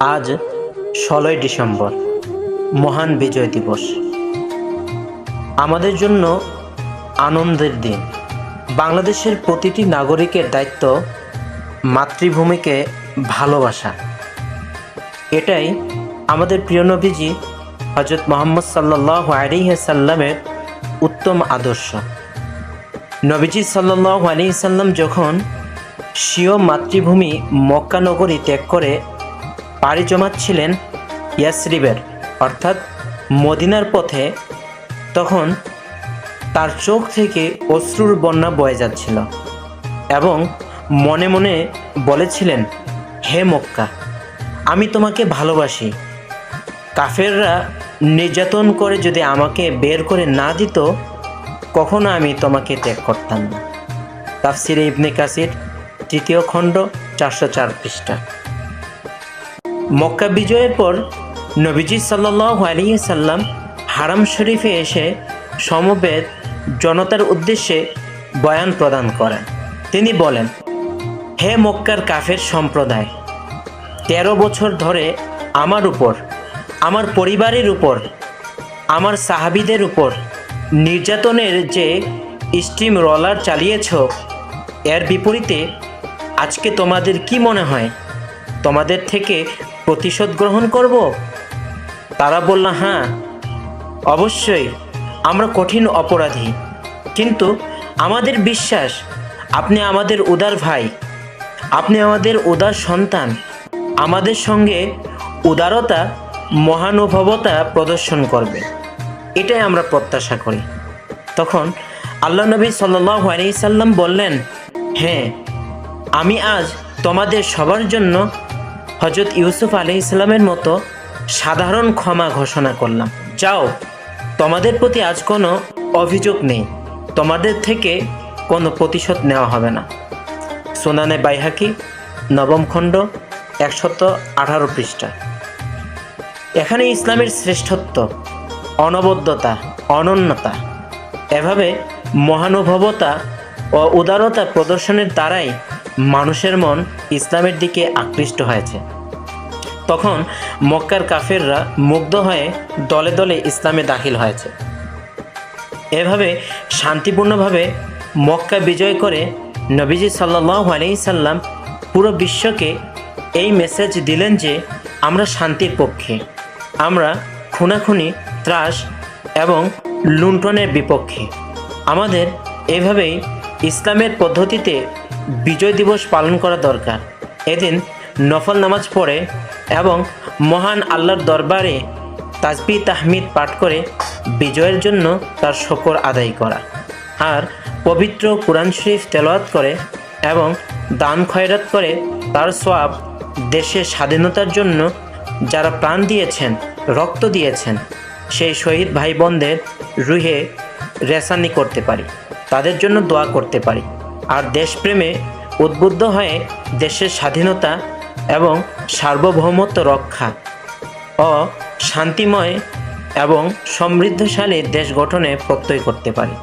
আজ ষোলোই ডিসেম্বর, মহান বিজয় দিবস। আমাদের জন্য আনন্দের দিন। বাংলাদেশের প্রতিটি নাগরিকের দায়িত্ব মাতৃভূমিকে ভালোবাসা। এটাই আমাদের প্রিয় নবীজি হজরত মোহাম্মদ সাল্লাহ আলিহাসাল্লামের উত্তম আদর্শ। নবীজি সাল্লাহ আলিয়াল্লাম যখন স্বীয় মাতৃভূমি মক্কা নগরী ত্যাগ করে পাড়ি জমাচ্ছিলেন ইয়াসরিবের, অর্থাৎ মদিনার পথে, তখন তার চোখ থেকে অশ্রুর বন্যা বয়ে যাচ্ছিল এবং মনে মনে বলেছিলেন, হে মক্কা, আমি তোমাকে ভালোবাসি। কাফেররা নির্যাতন করে যদি আমাকে বের করে না দিত, কখনো আমি তোমাকে ত্যাগ করতাম না। তাফসিরে ইবনে কাসির তৃতীয় খণ্ড, চারশো চার পৃষ্ঠা। মক্কা বিজয়ের পর নবীজি সাল্লাহ আলিয়াল্লাম হারাম শরীফে এসে সমবেত জনতার উদ্দেশ্যে বয়ান প্রদান করেন। তিনি বলেন, হে মক্কার কাফের সম্প্রদায়, তেরো বছর ধরে আমার উপর, আমার পরিবারের উপর, আমার সাহাবিদের উপর নির্যাতনের যে স্টিম রলার চালিয়েছ, এর বিপরীতে আজকে তোমাদের কি মনে হয়? তোমাদের থেকে প্রতিশোধ গ্রহণ করব? তারা বলল হ্যাঁ অবশ্যই। আমরা কঠিন অপরাধী। কিন্তু আমাদের বিশ্বাস, আপনি আমাদের উদার ভাই। আপনি আমাদের উদার সন্তান। আমাদের সঙ্গে উদারতা, মহানুভবতা প্রদর্শন করবে। এটাই আমরা প্রত্যাশা করি। তখন আল্লাহ নবী সাল্লাহ আলাইসাল্লাম বললেন হ্যাঁ আমি আজ তোমাদের সবার জন্য হজরত ইউসুফ আলি ইসলামের মতো সাধারণ ক্ষমা ঘোষণা করলাম। যাও, তোমাদের প্রতি আজ কোনো অভিযোগ নেই। তোমাদের থেকে কোনো প্রতিশোধ নেওয়া হবে না। সোনানে বাইহাকি, নবম খণ্ড, একশত আঠারো পৃষ্ঠা। এখানে ইসলামের শ্রেষ্ঠত্ব, অনবদ্যতা, অনন্যতা, এভাবে মহানুভবতা ও উদারতা প্রদর্শনের দ্বারাই মানুষের মন ইসলামের দিকে আকৃষ্ট হয়েছে। তখন মক্কার কাফেররা মুগ্ধ হয়ে দলে দলে ইসলামে দাখিল হয়েছে। এভাবে শান্তিপূর্ণভাবে মক্কা বিজয় করে নবীজি সাল্লাহ আলি সাল্লাম পুরো বিশ্বকে এই মেসেজ দিলেন যে, আমরা শান্তির পক্ষে। আমরা খুনাখুনি, ত্রাস এবং লুণ্ঠনের বিপক্ষে। আমাদের এভাবেই ইসলামের পদ্ধতিতে বিজয় দিবস পালন করা দরকার। এদিন নফল নামাজ পড়ে এবং মহান আল্লাহর দরবারে তাজবি তাহমিদ পাঠ করে বিজয়ের জন্য তার শকর আদায় করা। আর পবিত্র কোরআন শরীফ তেলাওয়াত করে এবং দান খয়রাত করে তার সোয়াব দেশের স্বাধীনতার জন্য যারা প্রাণ দিয়েছেন, রক্ত দিয়েছেন, সেই শহীদ ভাই বোনদের রুহে রেসানি করতে পারি। তাদের জন্য দোয়া করতে পারি। আর দেশপ্রেমে উদ্বুদ্ধ হয়ে দেশের স্বাধীনতা এবং সার্বভৌমত্ব রক্ষা ও শান্তিময় এবং সমৃদ্ধশালী দেশ গঠনে প্রত্যয় করতে পারি।